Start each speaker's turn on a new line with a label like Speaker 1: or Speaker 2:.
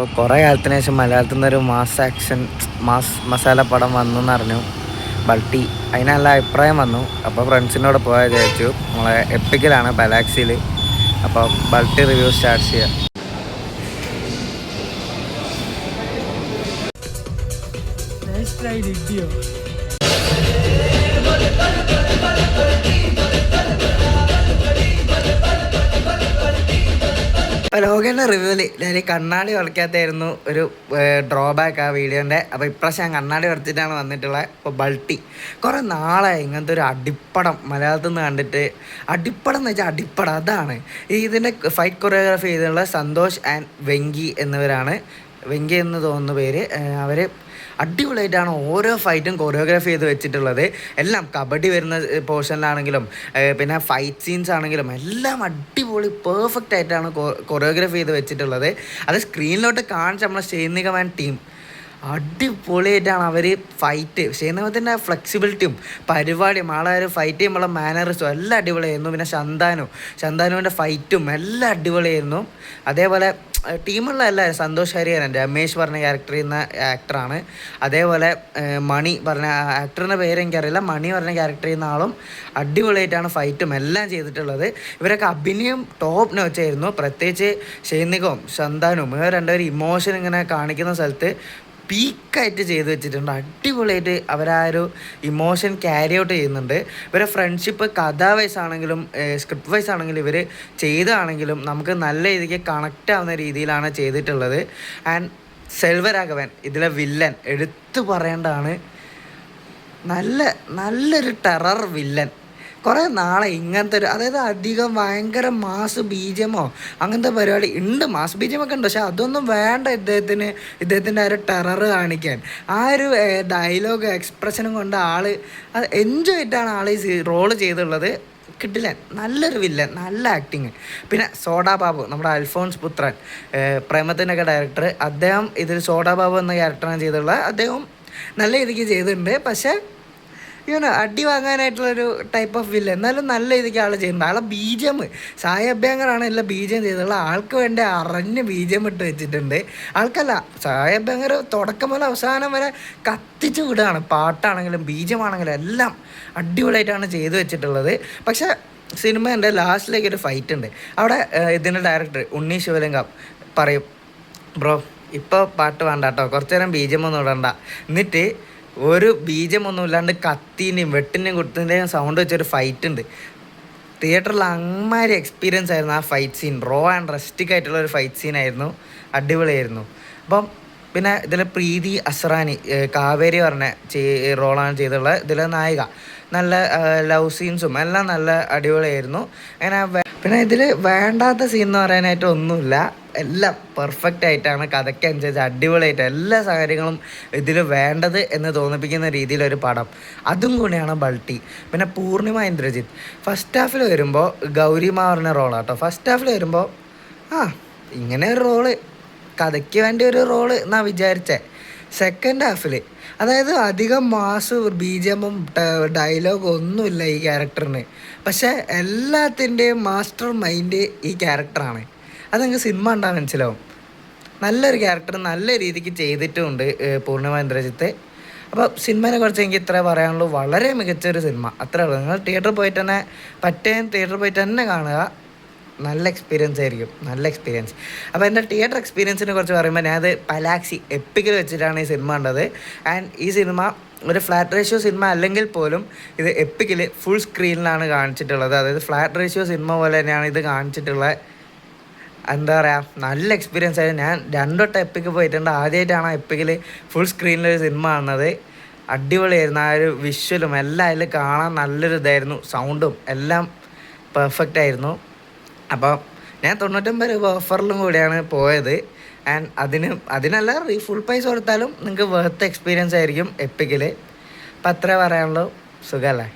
Speaker 1: അപ്പോൾ കുറേ കാലത്തിന് ശേഷം മലയാളത്തിൽ നിന്നൊരു മാസ് ആക്ഷൻ മാസ് മസാല പടം വന്നു എന്നറിഞ്ഞു ബൾട്ടി. അതിന് അഭിപ്രായം വന്നു. അപ്പോൾ ഫ്രണ്ട്സിനോട് പോയാൽ വിചാരിച്ചു. നമ്മളെ എപ്പിക്കലാണ് ബലാക്സിയിൽ. അപ്പോൾ ബൾട്ടി റിവ്യൂ സ്റ്റാർട്ട് ചെയ്യാം. അപ്പോൾ ലോകേന്റെ റിവ്യൂവിൽ ഞാൻ കണ്ണാടി വളയ്ക്കാത്തായിരുന്നു ഒരു ഡ്രോബാക്ക് ആ വീഡിയോന്റെ അപ്പോൾ ഇപ്രാവശ്യം കണ്ണാടി വളർത്തിയിട്ടാണ് വന്നിട്ടുള്ളത് ഇപ്പോൾ ബൾട്ടി. കുറേ നാളായി ഇങ്ങനത്തെ ഒരു അടിപ്പടം മലയാളത്തിൽ നിന്ന് കണ്ടിട്ട്. അടിപ്പടം എന്ന് വെച്ചാൽ അടിപ്പടം. അതാണ്. ഇതിന്റെ ഫൈറ്റ് കൊറിയോഗ്രാഫി ചെയ്തിട്ടുള്ള സന്തോഷ് ആൻഡ് വെങ്കി എന്നിവരാണ്. വെങ്കി എന്ന് തോന്നുന്ന പേര്. അവർ അടിപൊളിയായിട്ടാണ് ഓരോ ഫൈറ്റും കൊറിയോഗ്രാഫി ചെയ്ത് വെച്ചിട്ടുള്ളത്. എല്ലാം കബഡി വരുന്ന പോർഷനിലാണെങ്കിലും പിന്നെ ഫൈറ്റ് സീൻസ് ആണെങ്കിലും എല്ലാം അടിപൊളി പെർഫെക്റ്റ് ആയിട്ടാണ് കൊറിയോഗ്രാഫി ചെയ്ത് വെച്ചിട്ടുള്ളത്. അത് സ്ക്രീനിലോട്ട് കാണിച്ച് നമ്മളെ ഷെയ്നികമാൻ ടീം അടിപൊളിയായിട്ടാണ് അവർ ഫൈറ്റ് ഷെയ്നവത്തിന്റെ ഫ്ലെക്സിബിലിറ്റിയും പരിപാടിയും ആളെ ഫൈറ്റ് ചെയ്യുമ്പോഴുള്ള മാനറിസും എല്ലാം അടിപൊളിയായിരുന്നു. പിന്നെ ശന്താനു ശന്താനുവിന്റെ ഫൈറ്റും എല്ലാം അടിപൊളിയായിരുന്നു. അതേപോലെ ടീമുള്ള എല്ലാവരും സന്തോഷ് ഹരിഹരൻ രമേശ് പറഞ്ഞ ക്യാരക്ടർ ചെയ്യുന്ന ആക്ടറാണ് അതേപോലെ മണി പറഞ്ഞ ആക്ടറിന്റെ പേര് എനിക്കറിയില്ല. മണി പറഞ്ഞ ക്യാരക്ടർ ചെയ്യുന്ന ആളും അടിപൊളിയായിട്ടാണ് ഫൈറ്റും എല്ലാം ചെയ്തിട്ടുള്ളത്. ഇവരൊക്കെ അഭിനയം ടോപ്പ് നോച്ചായിരുന്നു പ്രത്യേകിച്ച് ഷെയ്നികവും ശന്താനും ഇവർ രണ്ടുപേരും ഇമോഷൻ ഇങ്ങനെ കാണിക്കുന്ന സ്ഥലത്ത് പീക്കായിട്ട് ചെയ്ത് വെച്ചിട്ടുണ്ട്. അടിപൊളിയായിട്ട് അവരാ ഒരു ഇമോഷൻ ക്യാരി ഔട്ട് ചെയ്യുന്നുണ്ട്. ഇവരെ ഫ്രണ്ട്ഷിപ്പ് കഥാ വൈസ് ആണെങ്കിലും സ്ക്രിപ്റ്റ് വൈസ് ആണെങ്കിലും ഇവർ ചെയ്തതാണെങ്കിലും നമുക്ക് നല്ല രീതിക്ക് കണക്റ്റ് ആവുന്ന രീതിയിലാണ് ചെയ്തിട്ടുള്ളത്. ആൻഡ് സെൽവരാഘവൻ ഇതിലെ വില്ലൻ എടുത്തു പറയേണ്ടതാണ്. നല്ല നല്ലൊരു ടെറർ വില്ലൻ കുറേ നാളെ ഇങ്ങനത്തെ ഒരു അതായത് അധികം ഭയങ്കര മാസ് ബീജമോ അങ്ങനത്തെ പരിപാടി ഉണ്ട്. മാസ് ബീജമൊക്കെ ഉണ്ട്. പക്ഷെ അതൊന്നും വേണ്ട ഇദ്ദേഹത്തിന് ഇദ്ദേഹത്തിന്റെ ആ ഒരു ടെറർ കാണിക്കാൻ. ആ ഒരു ഡയലോഗ് എക്സ്പ്രഷനും കൊണ്ട് ആൾ അത് എൻജോയ് ആയിട്ടാണ് ആൾ ഈ റോൾ ചെയ്തുള്ളത്. കിട്ടില്ല. നല്ലൊരു വില്ലൻ നല്ല ആക്ടിങ് പിന്നെ സോഡാ ബാബു നമ്മുടെ അൽഫോൺസ് പുത്രൻ. പ്രേമത്തിന്റെയൊക്കെ ഡയറക്ടർ അദ്ദേഹം ഇതിൽ സോഡാ ബാബു എന്ന ക്യാരക്ടറാണ് ചെയ്തിട്ടുള്ളത് അദ്ദേഹം നല്ല രീതിക്ക് ചെയ്തിട്ടുണ്ട്. പക്ഷേ യൂണോ അടി വാങ്ങാനായിട്ടുള്ളൊരു ടൈപ്പ് ഓഫ് വില്ല എന്നാലും നല്ല രീതിക്ക് ആൾ ചെയ്യുന്നുണ്ട് ആളെ ബീജം. സായ അഭ്യങ്കറാണ് എല്ലാം ബീജം ചെയ്തുള്ള ആൾക്ക് വേണ്ടി അറിഞ്ഞ് ബീജം ഇട്ട് വെച്ചിട്ടുണ്ട്. ആൾക്കല്ല സായ തുടക്കം മുതൽ അവസാനം വരെ കത്തിച്ച് വിടുകയാണ് പാട്ടാണെങ്കിലും ബീജമാണെങ്കിലും എല്ലാം അടിപൊളിയായിട്ടാണ് ചെയ്തു വെച്ചിട്ടുള്ളത്. പക്ഷേ സിനിമേന്റെ ലാസ്റ്റിലേക്ക് ഒരു ഫൈറ്റ് ഉണ്ട്. അവിടെ ഇതിന്റെ ഡയറക്ടർ ഉണ്ണി ശിവലിംഗം പറയും ബ്രോ ഇപ്പോൾ പാട്ട് വേണ്ട കേട്ടോ കുറച്ച് നേരം ബീജമൊന്നും ഇടണ്ട. എന്നിട്ട് ഒരു ബീജമൊന്നും ഇല്ലാണ്ട് കത്തീന്റെയും വെട്ടിന്റെയും കുത്തിന്റെയും സൗണ്ട് വെച്ചൊരു ഫൈറ്റ് ഉണ്ട്. തിയേറ്ററിൽ അങ്ങമാരി എക്സ്പീരിയൻസ് ആയിരുന്നു ആ fight scene raw and rustic ആയിട്ടുള്ള ഒരു ഫൈറ്റ് സീനായിരുന്നു അടിപൊളിയായിരുന്നു. അപ്പം പിന്നെ ഇതിൽ പ്രീതി അസ്രാനി കാവേരി പറഞ്ഞ ചെയ് റോളാണ് ചെയ്തിട്ടുള്ളത് ഇതിലെ നായിക. നല്ല ലവ് സീൻസും എല്ലാം നല്ല അടിപൊളിയായിരുന്നു. അങ്ങനെ പിന്നെ ഇതിൽ വേണ്ടാത്ത സീൻ എന്ന് പറയാനായിട്ട് ഒന്നുമില്ല. എല്ലാം പെർഫെക്റ്റ് ആയിട്ടാണ്. കഥയ്ക്ക് അനുസരിച്ച് അടിപൊളിയായിട്ട് എല്ലാ സാഹചര്യങ്ങളും ഇതിൽ വേണ്ടത് എന്ന് തോന്നിപ്പിക്കുന്ന രീതിയിലൊരു പടം. അതും കൂടിയാണ് ബൾട്ടി പിന്നെ പൂർണിമ ഇന്ദ്രജിത്ത്. ഫസ്റ്റ് ഹാഫിൽ വരുമ്പോൾ പറഞ്ഞ റോളാട്ടോ ഫസ്റ്റ് ഹാഫിൽ വരുമ്പോൾ ആ ഇങ്ങനെ ഒരു റോൾ കഥയ്ക്ക് വേണ്ടി ഒരു റോൾ എന്നാ വിചാരിച്ചേ. സെക്കൻഡ് ഹാഫിൽ അതായത് അധികം മാസ് ബീജമും ഡയലോഗും ഒന്നുമില്ല ഈ ക്യാരക്ടറിന് പക്ഷേ എല്ലാത്തിന്റെയും മാസ്റ്റർ മൈൻഡ് ഈ ക്യാരക്ടറാണ് അത് നിങ്ങൾക്ക് സിനിമ കണ്ടാൽ മനസ്സിലാവും. നല്ലൊരു ക്യാരക്ടർ നല്ല രീതിക്ക് ചെയ്തിട്ടുമുണ്ട് പൂർണിമ ഇന്ദ്രജിത്ത്. അപ്പോൾ സിനിമേനെ കുറിച്ച് എനിക്ക് ഇത്ര പറയാനുള്ളൂ. വളരെ മികച്ചൊരു സിനിമ. അത്രേ ഉള്ളൂ. നിങ്ങൾ തിയേറ്ററിൽ പോയിട്ട് തന്നെ പറ്റേ തിയേറ്ററിൽ പോയിട്ട് തന്നെ കാണുക. നല്ല എക്സ്പീരിയൻസ് ആയിരിക്കും. നല്ല എക്സ്പീരിയൻസ് അപ്പോൾ എന്റെ തിയേറ്റർ എക്സ്പീരിയൻസിനെ കുറിച്ച് പറയുമ്പോൾ ഞാനത് പലാക്സി എപ്പിക്കിൽ വെച്ചിട്ടാണ് ഈ സിനിമ കണ്ടത്. ആൻഡ് ഈ സിനിമ ഒരു ഫ്ലാറ്റ് റേഷ്യോ സിനിമ അല്ലെങ്കിൽ പോലും ഇത് എപ്പിക്കിൽ ഫുൾ സ്ക്രീനിലാണ് കാണിച്ചിട്ടുള്ളത്. അതായത് ഫ്ലാറ്റ് റേഷ്യോ സിനിമ പോലെ തന്നെയാണ് ഇത് കാണിച്ചിട്ടുള്ളത് എന്താ പറയുക നല്ല എക്സ്പീരിയൻസ് ആയിരുന്നു. ഞാൻ രണ്ടോട്ടം എപ്പിക്ക് പോയിട്ടുണ്ട്. ആദ്യമായിട്ടാണ് എപ്പിക്കിൽ ഫുൾ സ്ക്രീനിലൊരു സിനിമ കാണുന്നത്. അടിപൊളിയായിരുന്നു. ആ ഒരു വിഷ്വലും എല്ലാം അതിൽ കാണാൻ നല്ലൊരു ഇതായിരുന്നു. സൗണ്ടും എല്ലാം പെർഫെക്റ്റ് ആയിരുന്നു. അപ്പോൾ ഞാൻ തൊണ്ണൂറ്റൊമ്പത് രൂപ ഓഫറിലും കൂടിയാണ് പോയത്. ആൻഡ് അതിന് അതിനല്ല ഫുൾ പൈസ കൊടുത്താലും നിങ്ങൾക്ക് വെർത്ത് എക്സ്പീരിയൻസ് ആയിരിക്കും എപ്പിക്കിൽ അപ്പം അത്രേ പറയാനുള്ളൂ. സുഖമല്ലേ